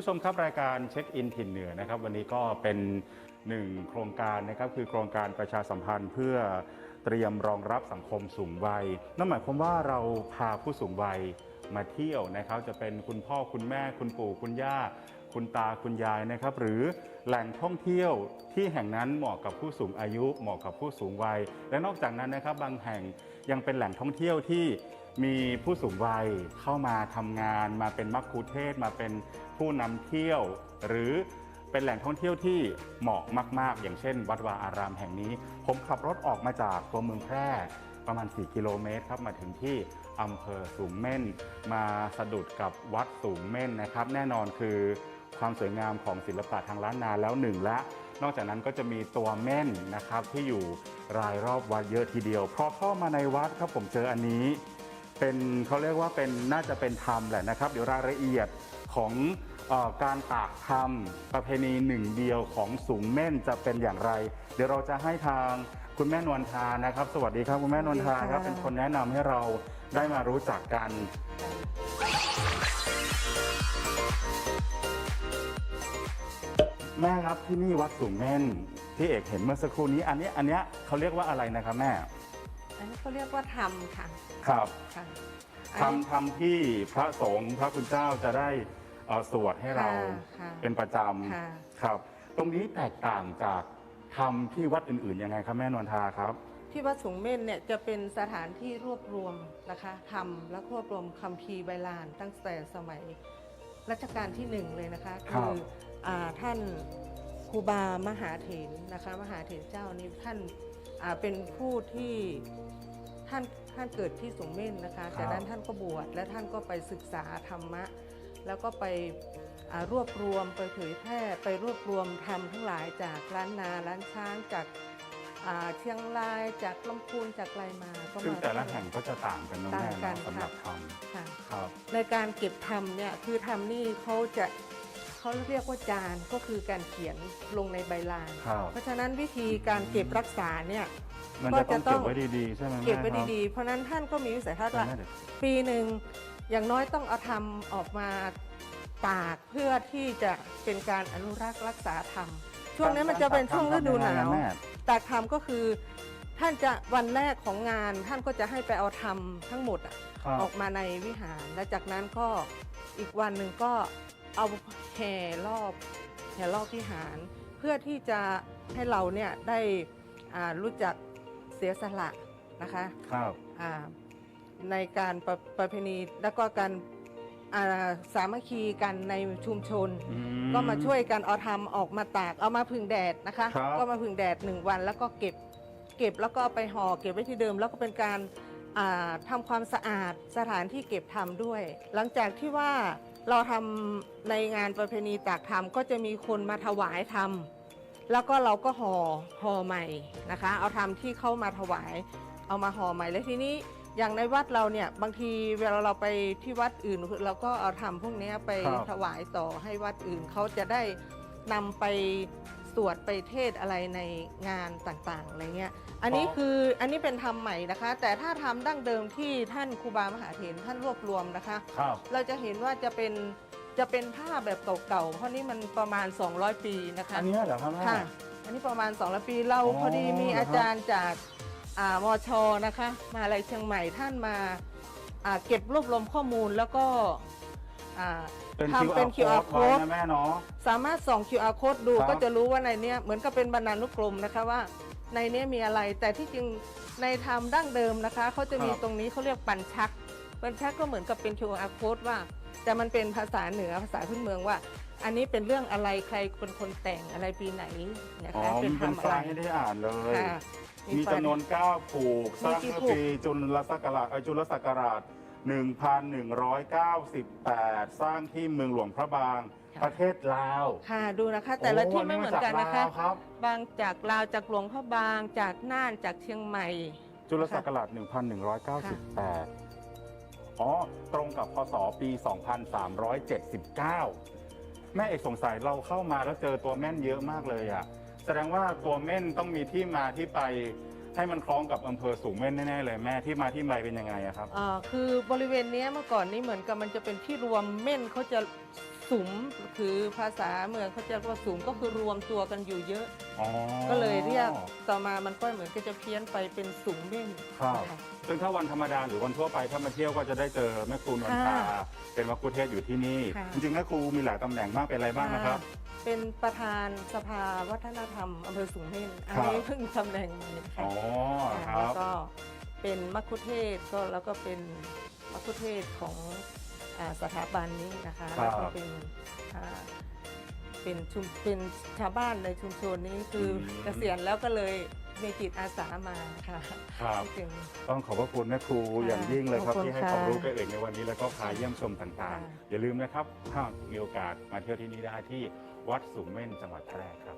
ผู้ชมครับรายการเช็คอินถิ่นเหนือนะครับ วันนี้ก็เป็นหนึ่งโครงการนะครับคือโครงการประชาสัมพันธ์เพื่อเตรียมรองรับสังคมสูงวัยนั่นหมายความว่าเราพาผู้สูงวัยมาเที่ยวนะครับ จะเป็นคุณพ่อคุณแม่คุณปู่คุณย่า คุณตาคุณยายนะครับ หรือแหล่งท่องเที่ยวที่แห่งนั้นเหมาะกับผู้สูงอายุ เหมาะกับผู้สูงวัย และนอกจากนั้นนะครับ บางแห่งยังเป็นแหล่งท่องเที่ยวที่ มีผู้สูงวัยเข้ามาทำงาน มาเป็นมักคุเทศมาเป็นผู้นำเที่ยว หรือเป็นแหล่งท่องเที่ยวที่เหมาะมาก ๆ อย่างเช่น วัดวาอารามแห่งนี้ ผมขับรถออกมาจากตัวเมืองแพร่ประมาณ 4 กิโลเมตรครับมาถึงที่อำเภอสูงเม่น มาสะดุดกับวัดสูงเม่นนะครับ แน่นอนคือความสวยงามของศิลปะทางล้านนาแล้วหนึ่งละ นอกจากนั้นก็จะมีตัวเม่นนะครับที่อยู่รายรอบวัดเยอะทีเดียวพอเข้ามาในวัดครับผมเจออันนี้ เป็นเขาเรียกว่าเป็นน่าจะเป็นธรรมแหละนะครับ เดี๋ยวรายละเอียดของเออการตากธรรมประเพณีหนึ่งเดียวของสูงเม่นจะเป็นอย่างไร เดี๋ยวเราจะให้ทางคุณแม่นวลทานะครับ สวัสดีครับคุณแม่นวลทาครับสวัสดีค่ะเป็นคนแนะนำให้เราได้มารู้จักกันแม่ครับที่นี่วัดสูงเม่นที่เอกเห็นเมื่อสักครู่นี้ อันนี้อันเนี้ยเขาเรียกว่าอะไรนะครับแม่ อันนี้เขาเรียกว่าธรรมค่ะ ครับค่ะทำทำที่พระสงฆ์พระคุณเจ้าจะได้เอ่อสวดให้เราค่ะเป็นประจค่ะำครับ ตรงนี้แตกต่างจากทำที่วัดอื่นๆยังไงครับแม่นวลทาครับ ที่วัดสูงเม่นเนี่ยจะเป็นสถานที่รวบรวมนะคะทำและรวบรวมคัมภีร์ใบลานตั้งแต่สมัยรัชกาลที่หนึ่งเลยนะคะครับ อาท่านครูบามหาเถรนะคะ มหาเถรเจ้านี้ท่านอ่าเป็นผู้ที่ท่าน ท่านเกิดที่สูงเม่นนะคะ จากนั้นท่านก็บวชและท่านก็ไปศึกษาธรรมะ แล้วก็ไปอ่ารวบรวมไปเผยแพร่ไปรวบรวมธรรมทั้งหลายจากล้านนาล้านช้างจากอ่าเชียงรายจากลำพูนจากไรมาก็ซึ่งมาแต่ละแห่งก็จะต่างกันนะแม่ต่างกันเนาะสำหรับทค่ะำครับในการเก็บธรรมเนี่ยคือธรรมนี่เขาจะเขาเรียกว่าจานก็คือการเขียนลงในใบลานครับเพราะฉะนั้นวิธีการเก็บรักษาเนี่ย มันก็จะต้องจะต้เก็อบงไว้ดีๆใช่ไหมแม่เก็บไว้ครับดีๆ เพราะฉะนั้นท่านก็มีวิสัยทัศน์ว่าแม่เดี๋ยวปีหนึ่งอย่างน้อยต้องเอาธรรมออกมาตากเพื่อที่จะเป็นการอนุรักษ์รักษาธรรม ช่วงนี้มันจะเป็นช่วงฤดูหนาวแม่ตากธรรมก็คือท่านจะวันแรกของงาน ท่านก็จะให้ไปเอาธรรมทั้งหมดอะครับ ออกมาในวิหาร และจากนั้นก็อีกวันหนึ่งก็เอาแห่รอบแห่รอบวิหาร เพื่อที่จะให้เราเนี่ยได้อ่ารู้จัก เสียสละนะคะครับอ่าในการประประเพณีแล้วก็การอ่าสามัคคีกันในชุมชน อื ก็มาช่วยกันเอาทำออกมาตากเอามาพึ่งแดดนะคะ ครับ ก็มาพึ่งแดดหนึ่งวัน แล้วก็เก็บเก็บแล้วก็เอาไปห่อเก็บไว้ที่เดิม แล้วก็เป็นการอ่าทำความสะอาดสถานที่เก็บทำด้วย หลังจากที่ว่าเราทำในงานประเพณีตากทำก็จะมีคนมาถวายทำ แล้วก็เราก็ห่อห่อใหม่นะคะ เอาทำที่เข้ามาถวาย เอามาห่อใหม่แล้วทีนี้อย่างในวัดเราเนี่ยบางทีเวลาเราไปที่วัดอื่น เราก็เอาทำพวกเนี้ยไปครับถวายต่อให้วัดอื่นเขาจะได้นำไปสวดไปเทศอะไรในงานต่างๆอะไรเงี้ย อันนี้คืออันนี้เป็นทำใหม่นะคะ แต่ถ้าทำดั้งเดิมที่ท่านครูบามหาเถรท่านรวบรวมนะคะครับเราจะเห็นว่าจะเป็น จะเป็นผ้าแบบเก่าๆ เพราะนี่มันประมาณ 200 ปีนะคะอันเนี้ยเหรอครับแม่ ค่ะ อันนี้ประมาณ200ปีเราอ๋อพอดีมีเหรอครับ อาจารย์จากอ่ามชนะคะมาอะไรเชียงใหม่ท่านมาอ่าเก็บรวบรวมข้อมูลแล้วก็อ่า เป็น ทำเป็น QR QR code code ไว้นะแม่เนาะ สามารถส่อง QR code ดูครับ ก็จะรู้ว่าในเนี้ยเหมือนกับเป็นบรรณานุกรมนะคะว่าในเนี้ยมีอะไร แต่ที่จริงในธรรมดั้งเดิมนะคะเขาจะมีตรงนี้เขาเรียกปันชักปันชักก็เหมือนกับเป็น QR code ว่า แต่มันเป็นภาษาเหนือภาษาพื้นเมืองว่า อันนี้เป็นเรื่องอะไรใครเป็นคนแต่งอะไรปีไหนนะอ๋อคะมันทำเป็นอะทไรรายให้ได้อ่านเลย ค่ะมีจำนวน9ผูกสร้างมีกี่เมื่อผูกปีจุลศักราชเอ่อจุลศักราช 1198 สร้างที่เมืองหลวงพระบางประเทศลาวค่ะดูนะคะ แต่ละที่โไม่เหมือนกันนะคะาจากลาวครับ บางจากลาวจากหลวงพระบางจากน่านจากเชียงใหม่ จุลศักราช 1198 อ๋อ ตรงกับพศปี 2379 แม่เอกสงสัยเราเข้ามาแล้วเจอตัวแม่นเยอะมากเลยอะแสดงว่าตัวแม่นต้องมีที่มาที่ไปให้มันคล้องกับอำเภอสูงเม่นแน่ๆเลยแม่ที่มาที่ไปเป็นยังไงอะครับ อ่าคือบริเวณเนี้ยเมื่อก่อนนี้เหมือนกับมันจะเป็นที่รวมเม่นเขาจะ สุมคือภาษาเมืองเขาจะเรียกว่าสุมก็คือรวมตัวกันอยู่เยอะ อ๋อก็เลยเรียกต่อมามันก็เหมือนก็จะเพี้ยนไปเป็นสุมเม่นครับค่ะ ซึ่งถ้าวันธรรมดาหรือวันทั่วไปถ้ามาเที่ยวก็จะได้เจอแม่ครูนวลทาค่ะเป็นวัคคุเทศก์อยู่ที่นี่ ค่ะ จริงๆแม่ครูมีหลายตำแหน่งมากเป็นอะไรบ้างนะครับ เป็นประธานสภาวัฒนธรรมอำเภอสูงเม่นอันครับนี้เพิ่งตำแหน่งใหม่ค่ะอ๋อคค่ะรัแล้วบ ก็เป็นมัคคุเทศก์ก็แล้วก็เป็นมัคคุเทศก์ของ อ่าสถาบันนี้นะคะครับ แล้วก็เป็นอ่าเป็นชุมเป็นชาวบ้านในชุมชนนี้คืออม เกษียณแล้วก็เลยมีจิตอาสามาค่ะครับ ถึง ต้องขอบพระคุณแม่ครูอย่างยิ่งเลยครับขอบคุณที่ให้ค่ะความรู้แก่เอกในวันนี้แล้วก็พาเยี่ยมชมต่างค่ะ ๆ อย่าลืมนะครับถ้ามีโอกาสมาเที่ยวที่นี่ได้ที่วัดสุมเม่นจังหวัดแพร่ครับ